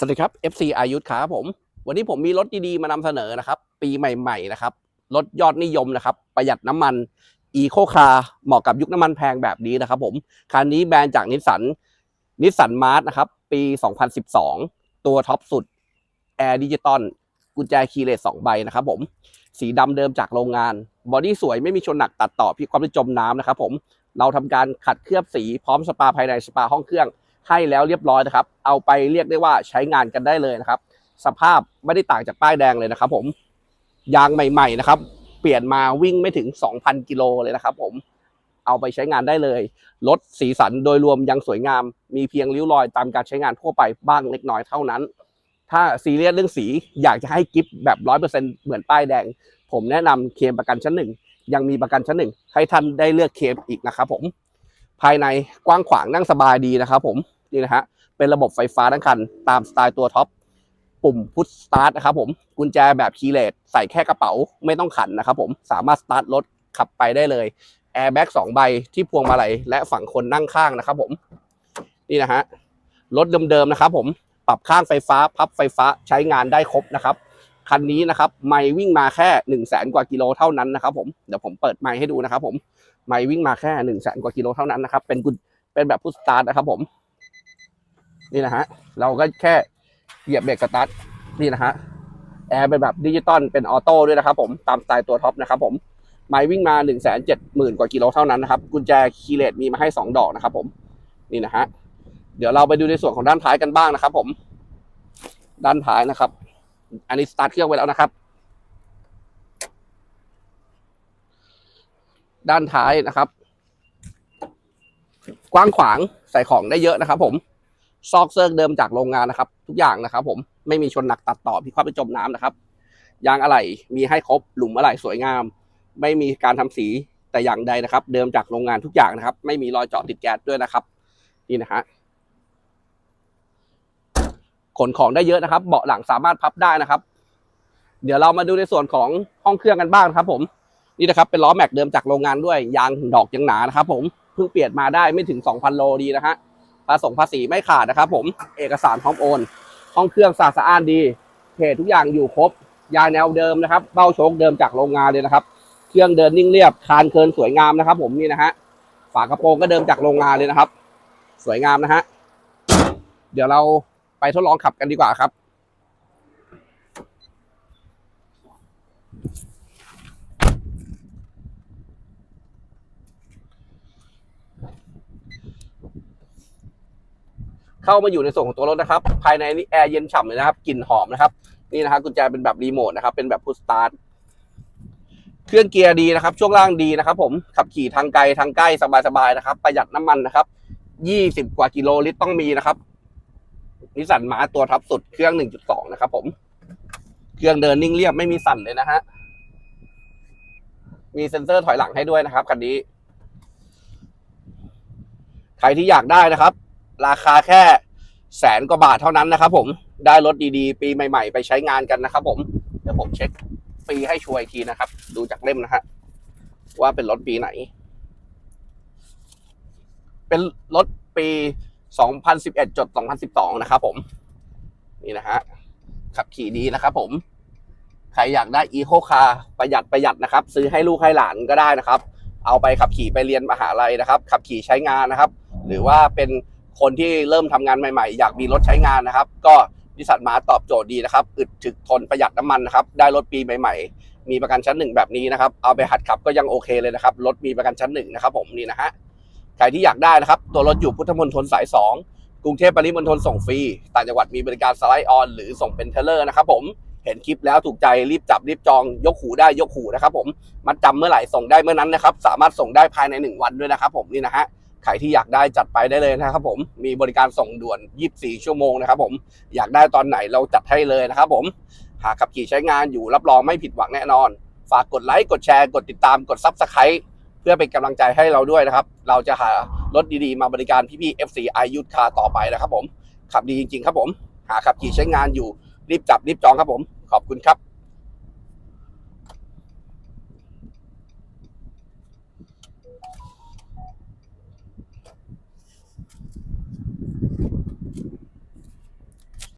สวัสดีครับ FC อายุทธครับผม วันนี้ผมมีรถดีๆ มานำเสนอนะครับ ปีใหม่ๆนะครับ รถยอดนิยมนะครับ ประหยัดน้ำมัน e c o c a r เหมาะกับยุคน้ำมันแพงแบบนี้นะครับผมคันนี้แบรนด์จากนิสสันนิสสันมาร์นะครับ ปี 2012 ตัวท็อปสุด Air Digital กุญแจคีย์เลส2ใบนะครับผม สีดำเดิมจากโรงงาน บอดี้สวยไม่มีชนหนักตัดต่อพี่ความจมน้ำนะครับผมเราทำการขัดเคลือบสีพร้อมสปาภายในสปาห้องเครื่อง ให้แล้วเรียบร้อยนะครับ เอาไปเรียกได้ว่าใช้งานกันได้เลยนะครับ สภาพไม่ได้ต่างจากป้ายแดงเลยนะครับ ผมยางใหม่ ๆ นะครับ เปลี่ยนมาวิ่งไม่ถึง 2,000 กิโลเลยนะครับ ผมเอาไปใช้งานได้เลยรถสีสันโดยรวมยังสวยงาม มีเพียงริ้วรอยตามการใช้งานทั่วไปบ้างเล็กน้อยเท่านั้น ถ้าซีเรียสเรื่องสีอยากจะให้กิฟต์แบบร้อยเปอร์เซ็นเหมือนป้ายแดง ผมแนะนำเคลมประกันชั้นหนึ่งยังมีประกันชั้นหนึ่งให้ท่านได้เลือกเคลมอีกนะครับผมภายในกว้างขวางนั่งสบายดีนะครับผม นี่นะฮะเป็นระบบไฟฟ้าทั้งคันตามสไตล์ตัวท็อปปุ่มพุชสตาร์ทนะครับผมกุญแจแบบคีย์เลสใส่แค่กระเป๋าไม่ต้องขันนะครับผมสามารถสตาร์ทรถขับไปได้เลยแอร์แบ็กสองใบที่พวงมาลัยและฝั่งคนนั่งข้างนะครับผมนี่นะฮะรถเดิมๆนะครับผมปรับข้างไฟฟ้าพับไฟฟ้าใช้งานได้ครบนะครับคันนี้นะครับไม่วิ่งมาแค่หนึ่งแสนกว่ากิโลเท่านั้นนะครับผมเดี๋ยวผมเปิดไมค์ให้ดูนะครับผมไม่วิ่งมาแค่หนึ่งแสนกว่ากิโลเท่านั้นนะครับเป็นกุญเป็นแบบพุชสตาร์ทนะครับผม นี่นะฮะ เราก็แค่เหยียบเบรกสตาร์ทนี่นะฮะ แอร์เป็นแบบดิจิตอลเป็นออโต้ด้วยนะครับผมตามสไตล์ตัวท็อปนะครับผมไมล์วิ่งมา1นึ่งแสนเจ็ดหมื่นกว่ากิโลเท่านั้นนะครับ กุญแจคีเลสมีมาให้ 2 ดอกนะครับผมนี่นะฮะ เดี๋ยวเราไปดูในส่วนของด้านท้ายกันบ้างนะครับผม ด้านท้ายนะครับ อันนี้สตาร์ทเครื่องไว้แล้วนะครับ ด้านท้ายนะครับ กว้างขวางใส่ของได้เยอะนะครับผม ซอกเซิร์กเดิมจากโรงงานนะครับ ทุกอย่างนะครับ ผมไม่มีชนหนักตัดต่อพิความไปจมน้ำนะครับยางอะไหล่มีให้ครบหลุมอะไหล่สวยงาม ไม่มีการทำสีแต่อย่างใดนะครับ เดิมจากโรงงานทุกอย่างนะครับ ไม่มีรอยเจาะติดแก๊สด้วยนะครับ นี่นะฮะขนของได้เยอะนะครับ เบาะหลังสามารถพับได้นะครับ เดี๋ยวเรามาดูในส่วนของห้องเครื่องกันบ้างครับ ผมนี่นะครับเป็นล้อแม็กเดิมจากโรงงานด้วยยางดอกยังหนานะครับ ผมเพิ่งเปลี่ยนมาได้ไม่ถึง2,000โลดีนะฮะ ภาษงภาษีไม่ขาดนะครับ ผมเอกสารพร้อมโอน ห้องเครื่องสะอาดสะอ้านดีเพจทุกอย่างอยู่ครบยางแนวเดิมนะครับเบ้าโชคเดิมจากโรงงานเลยนะครับ เครื่องเดินนิ่งเรียบคานเคินสวยงามนะครับ ผมนี่นะฮะฝากระโปรงก็เดิมจากโรงงานเลยนะครับ สวยงามนะฮะเดี๋ยวเราไปทดลองขับกันดีกว่าครับ เข้ามาอยู่ในส่วนของตัวรถนะครับ ภายในนี่แอร์เย็นฉ่ำเลยนะครับกลิ่นหอมนะครับ นี่นะครับกุญแจเป็นแบบรีโมทนะครับ เป็นแบบพุชสตาร์ทเครื่องเกียร์ดีนะครับ ช่วงล่างดีนะครับ ผมขับขี่ทางไกลทางใกล้สบายๆนะครับ ประหยัดน้ำมันนะครับยี่สิบกว่ากิโลลิตรต้องมีนะครับนิสสันมาตัวท็อปสุดเครื่องหนึ่งจุดสองนะครับ ผม เครื่องเดินนิ่งเรียบไม่มีสั่นเลยนะฮะมีเซ็นเซอร์ถอยหลังให้ด้วยนะครับคันนี้ ใครที่อยากได้นะครับ ราคาแค่แสนกว่าบาทเท่านั้นนะครับผมได้รถดีๆ ปีใหม่ๆ ไปใช้งานกันนะครับผมเดี๋ยวผมเช็คปีให้ช่วยทีนะครับ ดูจากเล่มนะฮะว่าเป็นรถปีไหน เป็นรถปี 2011จด2012 นะครับผม นี่นะฮะขับขี่ดีนะครับผม ใครอยากได้อีโคคาประหยัดประหยัดนะครับ ซื้อให้ลูกให้หลานก็ได้นะครับ เอาไปขับขี่ไปเรียนมหาลัยนะครับ ขับขี่ใช้งานนะครับ หรือว่าเป็น คนที่เริ่มทำงานใหม่ๆ อยากมีรถใช้งานนะครับ ก็นิสสันมาตอบโจทย์ดีนะครับอึดถึกทนประหยัดน้ำมันนะครับ ได้รถปีใหม่ ๆ มีประกันชั้นหนึ่งแบบนี้นะครับ เอาไปหัดขับก็ยังโอเคเลยนะครับ รถมีประกันชั้นหนึ่งนะครับ ผมนี่นะฮะ ใครที่อยากได้นะครับ ตัวรถอยู่พุทธมณฑลสาย 2 กรุงเทพปริมณฑลส่งฟรี ต่างจังหวัดมีบริการสไลด์ออน หรือส่งเป็นเทเลอร์นะครับ ผม เห็นคลิปแล้วถูกใจรีบจับรีบจอง ยกหูได้ยกหูนะครับ ผม มัดจำเมื่อไหร่ส่งได้เมื่อนั้นนะครับ สามารถส่งได้ภายใน 1 วันด้วยนะครับ ผมนี่นะฮะ ใครที่อยากได้จัดไปได้เลยนะครับผมมีบริการส่งด่วน 24 ชั่วโมงนะครับผมอยากได้ตอนไหนเราจัดให้เลยนะครับผมหากขับขี่ใช้งานอยู่รับรองไม่ผิดหวังแน่นอน ฝากกดไลค์กดแชร์ กดติดตามกดซับสไครต์เพื่อเป็นกำลังใจให้เราด้วยนะครับ เราจะหารถดีๆ มาบริการพี่ๆ FC i ยุทธคาต่อไปนะครับผมขับดีจริง ๆ ครับผม หาขับขี่ใช้งานอยู่รีบจับรีบจองครับผม ขอบคุณครับ